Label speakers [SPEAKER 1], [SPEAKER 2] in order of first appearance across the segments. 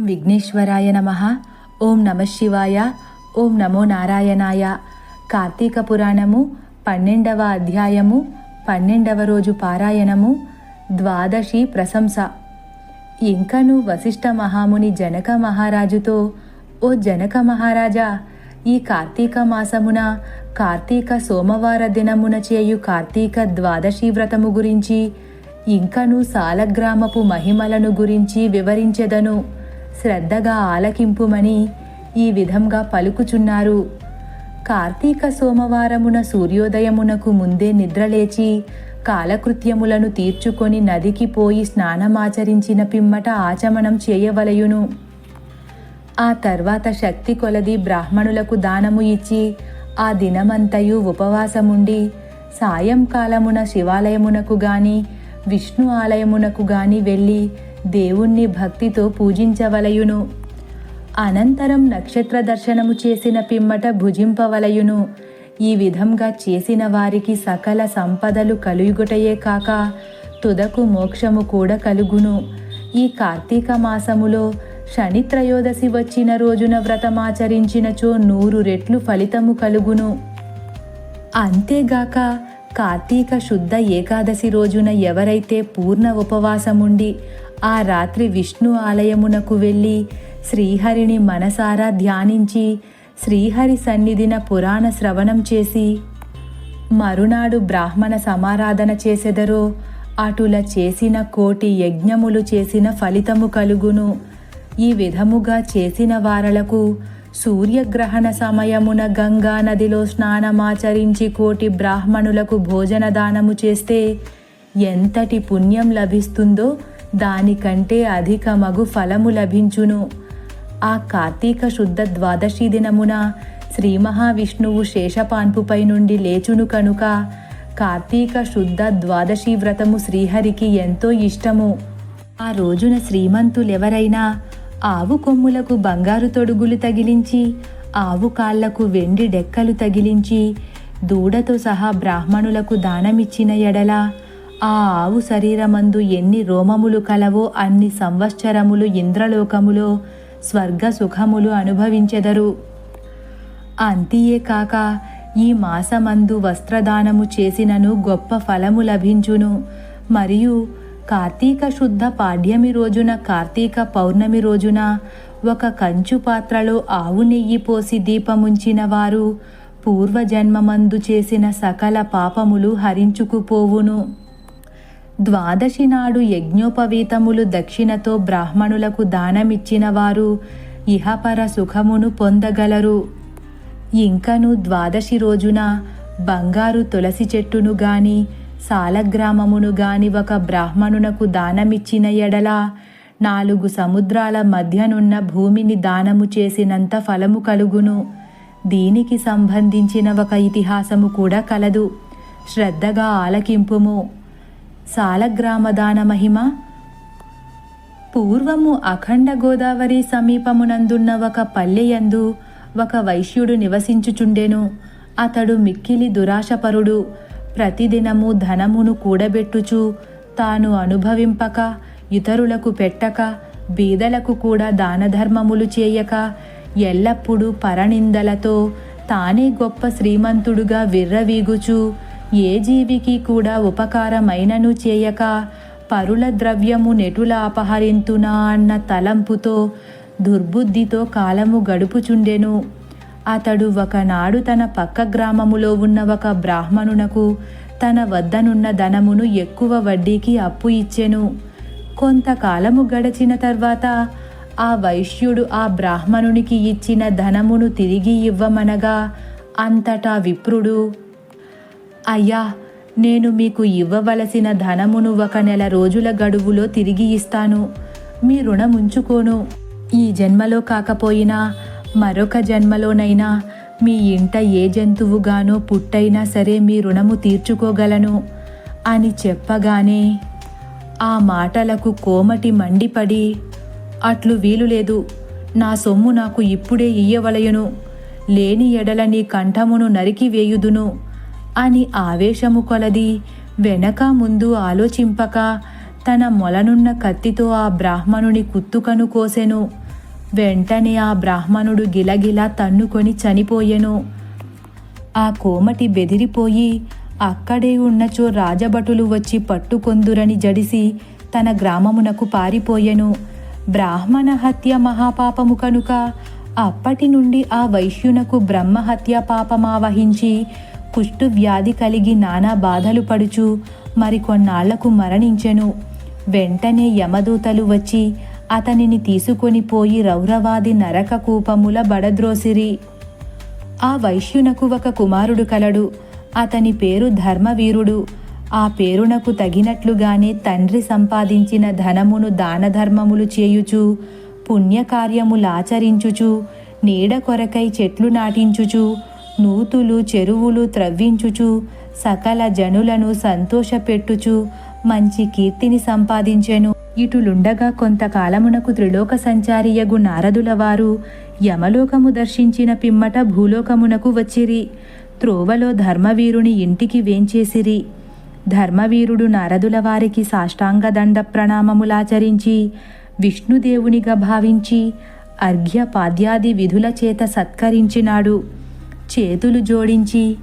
[SPEAKER 1] విఘ్నేశ్వరాయ నమ. ఓం నమ శివాయ. ఓం నమో నారాయణాయ. కార్తీక పురాణము పన్నెండవ అధ్యాయము పన్నెండవ రోజు పారాయణము ద్వాదశి ప్రశంస. ఇంకను వశిష్ఠ మహాముని జనక మహారాజుతో ఓ జనక మహారాజా ఈ కార్తీక మాసమున కార్తీక సోమవార దినమున చేయు కార్తీక ద్వాదశి వ్రతము గురించి ఇంకను సాలగ్రామపు మహిమలను గురించి వివరించెదను. శ్రద్ధగా ఆలకింపుమని ఈ విధంగా పలుకుచున్నారు. కార్తీక సోమవారమున సూర్యోదయమునకు ముందే నిద్రలేచి కాలకృత్యములను తీర్చుకొని నదికి పోయి స్నానమాచరించిన పిమ్మట ఆచమనం చేయవలయును. ఆ తర్వాత శక్తి కొలది బ్రాహ్మణులకు దానము ఇచ్చి ఆ దినమంతయు ఉపవాసముండి సాయంకాలమున శివాలయమునకు గాని విష్ణు ఆలయమునకు గాని వెళ్ళి దేవుణ్ణి భక్తితో పూజించవలయును. అనంతరం నక్షత్ర దర్శనము చేసిన పిమ్మట భుజింపవలయును. ఈ విధంగా చేసిన వారికి సకల సంపదలు కలుగుటయే కాక తుదకు మోక్షము కూడా కలుగును. ఈ కార్తీక మాసములో శని త్రయోదశి వచ్చిన రోజున వ్రతమాచరించినచో నూరు రెట్లు ఫలితము కలుగును. అంతేగాక కార్తీక శుద్ధ ఏకాదశి రోజున ఎవరైతే పూర్ణ ఉపవాసముండి ఆ రాత్రి విష్ణు ఆలయమునకు వెళ్ళి శ్రీహరిని మనసారా ధ్యానించి శ్రీహరి సన్నిధిన పురాణ శ్రవణం చేసి మరునాడు బ్రాహ్మణ సమారాధన చేసెదరో అటుల చేసిన కోటి యజ్ఞములు చేసిన ఫలితము కలుగును. ఈ విధముగా చేసిన వారలకు సూర్యగ్రహణ సమయమున గంగా నదిలో స్నానమాచరించి కోటి బ్రాహ్మణులకు భోజన దానము చేస్తే ఎంతటి పుణ్యం లభిస్తుందో దానికంటే అధిక మగు ఫలము లభించును. ఆ కార్తీక శుద్ధ ద్వాదశి దినమున శ్రీ మహావిష్ణువు శేషపాన్పుపై నుండి లేచును కనుక కార్తీక శుద్ధ ద్వాదశి వ్రతము శ్రీహరికి ఎంతో ఇష్టము. ఆ రోజున శ్రీమంతులెవరైనా ఆవు కొమ్ములకు బంగారు తొడుగులు తగిలించి ఆవు కాళ్ళకు వెండి డెక్కలు తగిలించి దూడతో సహా బ్రాహ్మణులకు దానమిచ్చిన ఎడల ఆ ఆవు శరీరమందు ఎన్ని రోమములు కలవో అన్ని సంవత్సరములు ఇంద్రలోకములో స్వర్గ సుఖములు అనుభవించెదరు. అంతియే కాక ఈ మాసమందు వస్త్రదానము చేసినను గొప్ప ఫలము లభించును. మరియు కార్తీక శుద్ధ పాడ్యమి రోజున కార్తీక పౌర్ణమి రోజున ఒక కంచు పాత్రలో ఆవు నెయ్యి పోసి దీపముంచిన వారు పూర్వజన్మమందు చేసిన సకల పాపములు హరించుకుపోవును. ద్వాదశి నాడు యజ్ఞోపవీతములు దక్షిణతో బ్రాహ్మణులకు దానమిచ్చిన వారు ఇహపర సుఖమును పొందగలరు. ఇంకను ద్వాదశి రోజున బంగారు తులసి చెట్టును గాని సాలగ్రామమును గాని ఒక బ్రాహ్మణునకు దానమిచ్చిన ఎడల నాలుగు సముద్రాల మధ్యనున్న భూమిని దానము చేసినంత ఫలము కలుగును. దీనికి సంబంధించిన ఒక ఇతిహాసము కూడా కలదు. శ్రద్ధగా ఆలకింపుము. సాలగ్రామ దాన మహిమ పూర్వము అఖండ గోదావరి సమీపమునందున్న ఒక పల్లెయందు ఒక వైశ్యుడు నివసించుచుండెను. అతడు మిక్కిలి దురాశపరుడు. ప్రతిదినము ధనమును కూడబెట్టుచు తాను అనుభవింపక ఇతరులకు పెట్టక బీదలకు కూడా దానధర్మములు చేయక ఎల్లప్పుడూ పరనిందలతో తానే గొప్ప శ్రీమంతుడుగా విర్రవీగుచు ఏ జీవికి కూడా ఉపకారమైనను చేయక పరుల ద్రవ్యము నెటుల అపహరింతునా అన్న తలంపుతో దుర్బుద్ధితో కాలము గడుపుచుండెను. అతడు ఒకనాడు తన పక్క గ్రామములో ఉన్న ఒక బ్రాహ్మణునకు తన వద్దనున్న ధనమును ఎక్కువ వడ్డీకి అప్పు ఇచ్చెను. కొంతకాలము గడిచిన తర్వాత ఆ వైశ్యుడు ఆ బ్రాహ్మణునికి ఇచ్చిన ధనమును తిరిగి ఇవ్వమనగా అంతటా విప్రుడు అయ్యా నేను మీకు ఇవ్వవలసిన ధనమును ఒక నెల రోజుల గడువులో తిరిగి ఇస్తాను. మీ రుణం ఉంచుకోను ఈ జన్మలో కాకపోయినా మరొక జన్మలోనైనా మీ ఇంట ఏ జంతువుగానో పుట్టైనా సరే మీ రుణము తీర్చుకోగలను. అని చెప్పగానే ఆ మాటలకు కోమటి మండిపడి అట్లు వీలు లేదు. నా సొమ్ము నాకు ఇప్పుడే ఇయ్యవలయును లేని ఎడల నీ కంఠమును నరికి వేయుదును అని ఆవేశము కొలది. వెనక ముందు ఆలోచింపక తన మొలనున్న కత్తితో ఆ బ్రాహ్మణుని కుత్తుకను కోసెను. వెంటనే ఆ బ్రాహ్మణుడు గిలగిలా తన్నుకొని చనిపోయెను. ఆ కోమటి బెదిరిపోయి అక్కడే ఉన్నచో రాజభటులు వచ్చి పట్టుకొందురని జడిసి తన గ్రామమునకు పారిపోయెను. బ్రాహ్మణ హత్య మహాపాపము కనుక అప్పటి నుండి ఆ వైశ్యునకు బ్రహ్మహత్య పాపమావహించి కుష్టు వ్యాధి కలిగి నానా బాధలు పడుచు మరికొన్నాళ్ళకు మరణించెను. వెంటనే యమదూతలు వచ్చి అతనిని తీసుకొని పోయి రౌరవాది నరక కూపముల బడద్రోసిరి. ఆ వైశ్యునకు ఒక కుమారుడు కలడు. అతని పేరు ధర్మవీరుడు. ఆ పేరునకు తగినట్లుగానే తండ్రి సంపాదించిన ధనమును దానధర్మములు చేయుచు పుణ్యకార్యములాచరించుచు నీడ కొరకై చెట్లు నాటించుచు నూతులు చెరువులు త్రవ్వించుచు సకల జనులను సంతోషపెట్టుచు మంచి కీర్తిని సంపాదించెను. ఇటులుండగా కొంతకాలమునకు త్రిలోక సంచారియగు నారదుల వారు యమలోకము దర్శించిన పిమ్మట భూలోకమునకు వచ్చిరి. త్రోవలో ధర్మవీరుని ఇంటికి వేంచేసిరి. ధర్మవీరుడు నారదుల వారికి సాష్టాంగ దండ ప్రణామములాచరించి విష్ణుదేవునిగా భావించి అర్ఘ్యపాద్యాది విధుల చేత సత్కరించినాడు. చేతులు జోడించి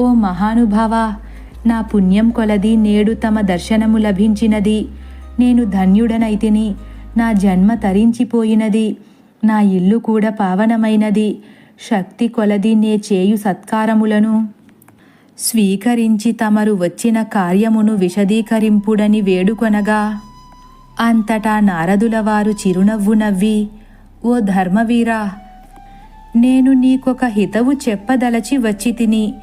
[SPEAKER 1] ఓ మహానుభావ నా పుణ్యం కొలది నేడు తమ దర్శనము లభించినది. నేను ధన్యుడనైతిని నా జన్మ తరించిపోయినది. నా ఇల్లు కూడా పావనమైనది. శక్తి కొలది నే చేయు సత్కారములను స్వీకరించి తమరు వచ్చిన కార్యమును విశదీకరింపుడని వేడుకొనగా అంతటా నారదుల వారు చిరునవ్వు నవ్వి ఓ ధర్మవీరా నేను నీకొక హితవు చెప్పదలచి వచ్చి తిని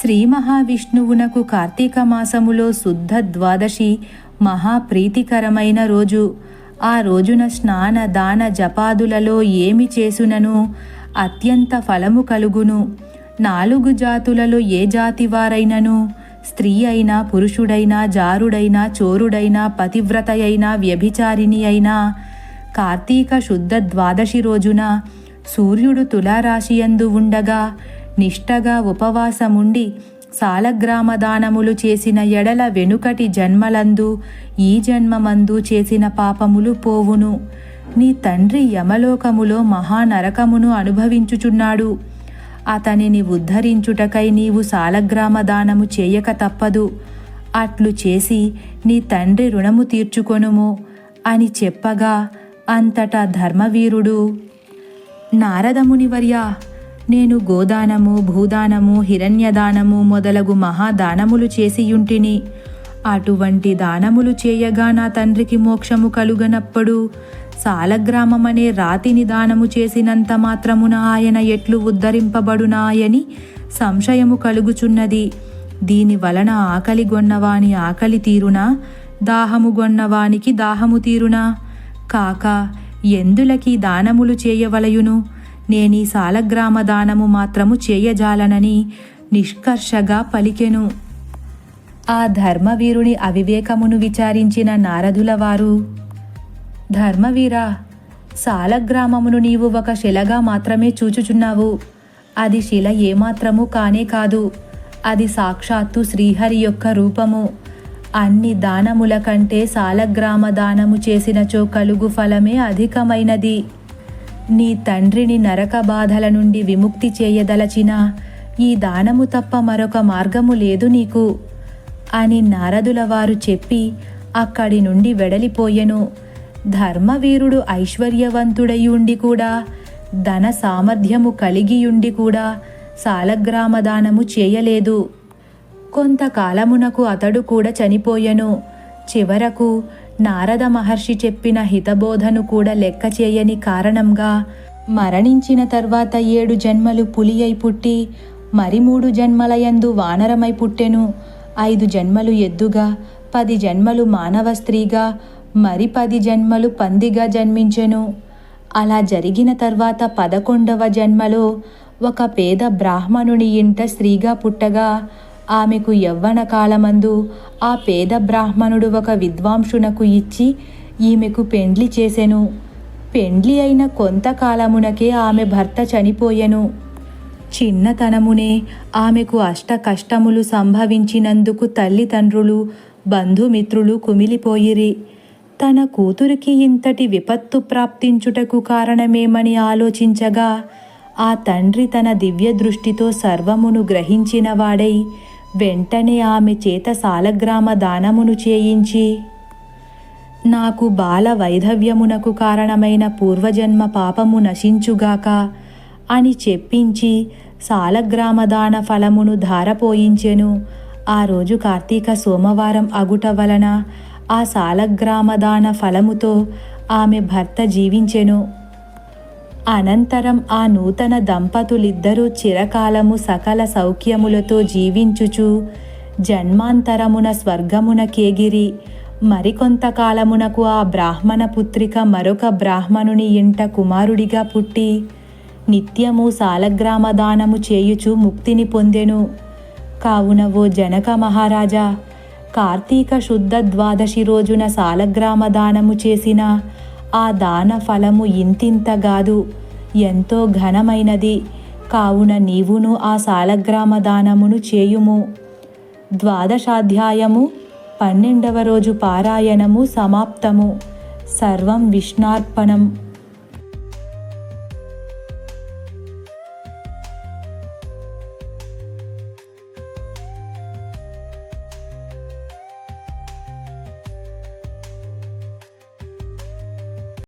[SPEAKER 1] శ్రీ మహావిష్ణువునకు కార్తీక మాసములో శుద్ధ ద్వాదశి మహాప్రీతికరమైన రోజు. ఆ రోజున స్నాన దాన జపాదులలో ఏమి చేసునను? అత్యంత ఫలము కలుగును. నాలుగు జాతులలో ఏ జాతి వారైనను? స్త్రీ అయినా పురుషుడైనా జారుడైనా చోరుడైనా పతివ్రత అయినా వ్యభిచారిణి అయినా. కార్తీక శుద్ధ ద్వాదశి రోజున సూర్యుడు తులారాశియందు ఉండగా నిష్టగా ఉపవాసముండి సాలగ్రామ దానములు చేసిన ఎడల వెనుకటి జన్మలందు ఈ జన్మమందు చేసిన పాపములు పోవును. నీ తండ్రి యమలోకములో మహానరకమును అనుభవించుచున్నాడు. అతనిని ఉద్ధరించుటకై నీవు సాలగ్రామ దానము చేయక తప్పదు. అట్లు చేసి నీ తండ్రి రుణము తీర్చుకొనుము అని చెప్పగా అంతటా ధర్మవీరుడు నారదమునివర్య నేను గోదానము భూదానము హిరణ్యదానము మొదలగు మహాదానములు చేసియుంటిని. అటువంటి దానములు చేయగా నా తండ్రికి మోక్షము కలుగనప్పుడు సాలగ్రామమనే రాతిని దానము చేసినంత మాత్రమున ఆయన ఎట్లు ఉద్ధరింపబడునాయని సంశయము కలుగుచున్నది. దీని వలన ఆకలి గొన్నవాని ఆకలి తీరునా? దాహము గొన్నవానికి దాహము తీరునా? కాక ఎందులకి దానములు చేయవలయును? నేనీ సాలగ్రామ దానము మాత్రము చేయజాలనని నిష్కర్షగా పలికెను. ఆ ధర్మవీరుని అవివేకమును విచారించిన నారదుల వారు ధర్మవీరా సాలగ్రామమును నీవు ఒక శిలగా మాత్రమే చూచుచున్నావు. అది శిల ఏమాత్రము కానే కాదు. అది సాక్షాత్తు శ్రీహరి యొక్క రూపము. అన్ని దానముల కంటే సాలగ్రామ దానము చేసినచో కలుగు ఫలమే అధికమైనది. నీ తండ్రిని నరక బాధల నుండి విముక్తి చేయదలచిన ఈ దానము తప్ప మరొక మార్గము లేదు నీకు. అని నారదుల వారు చెప్పి అక్కడి నుండి వెడలిపోయెను. ధర్మవీరుడు ఐశ్వర్యవంతుడయుండి కూడా ధన సామర్థ్యము కలిగియుండి కూడా సాలగ్రామదానము చేయలేదు. కొంతకాలమునకు అతడు కూడా చనిపోయెను. చివరకు నారద మహర్షి చెప్పిన హితబోధను కూడా లెక్క చేయని కారణంగా మరణించిన తర్వాత ఏడు జన్మలు పులి అయి పుట్టి మరి మూడు జన్మలయందు వానరమై పుట్టెను. ఐదు జన్మలు ఎద్దుగా పది జన్మలు మానవ స్త్రీగా మరి పది జన్మలు పందిగా జన్మించెను. అలా జరిగిన తర్వాత పదకొండవ జన్మలో ఒక పేద బ్రాహ్మణుని ఇంట స్త్రీగా పుట్టగా ఆమెకు యవ్వన కాలమందు ఆ పేద బ్రాహ్మణుడు ఒక విద్వాంసునకు ఇచ్చి ఈమెకు పెండ్లి చేసెను. పెండ్లి అయిన కొంతకాలమునకే ఆమె భర్త చనిపోయెను. చిన్నతనమునే ఆమెకు అష్ట కష్టములు సంభవించినందుకు తల్లిదండ్రులు బంధుమిత్రులు కుమిలిపోయిరి. తన కూతురికి ఇంతటి విపత్తు ప్రాప్తించుటకు కారణమేమని ఆలోచించగా ఆ తండ్రి తన దివ్య దృష్టితో సర్వమును గ్రహించినవాడై వెంటనే ఆమె చేత సాలగ్రామ దానమును చేయించి నాకు బాల వైధవ్యమునకు కారణమైన పూర్వజన్మ పాపము నశించుగాక అని చెప్పించి సాలగ్రామదాన ఫలమును ధారపోయించెను. ఆ రోజు కార్తీక సోమవారం అగుట వలన ఆ సాలగ్రామదాన ఫలముతో ఆమె భర్త జీవించెను. అనంతరం ఆ నూతన దంపతులిద్దరూ చిరకాలము సకల సౌఖ్యములతో జీవించుచు జన్మాంతరమున స్వర్గమున కేగిరి మరికొంతకాలమునకు ఆ బ్రాహ్మణ పుత్రిక మరొక బ్రాహ్మణుని ఇంట కుమారుడిగా పుట్టి నిత్యము సాలగ్రామ దానము చేయుచు ముక్తిని పొందెను. కావున ఓ జనక మహారాజా కార్తీక శుద్ధ ద్వాదశి రోజున సాలగ్రామ దానము చేసిన ఆ దాన ఫలము ఇంతింతగాదు ఎంతో ఘనమైనది. కావున నీవును ఆ సాలగ్రామ దానమును చేయుము. ద్వాదశాధ్యాయము పన్నెండవ రోజు పారాయణము సమాప్తము. సర్వం విష్ణార్పణం.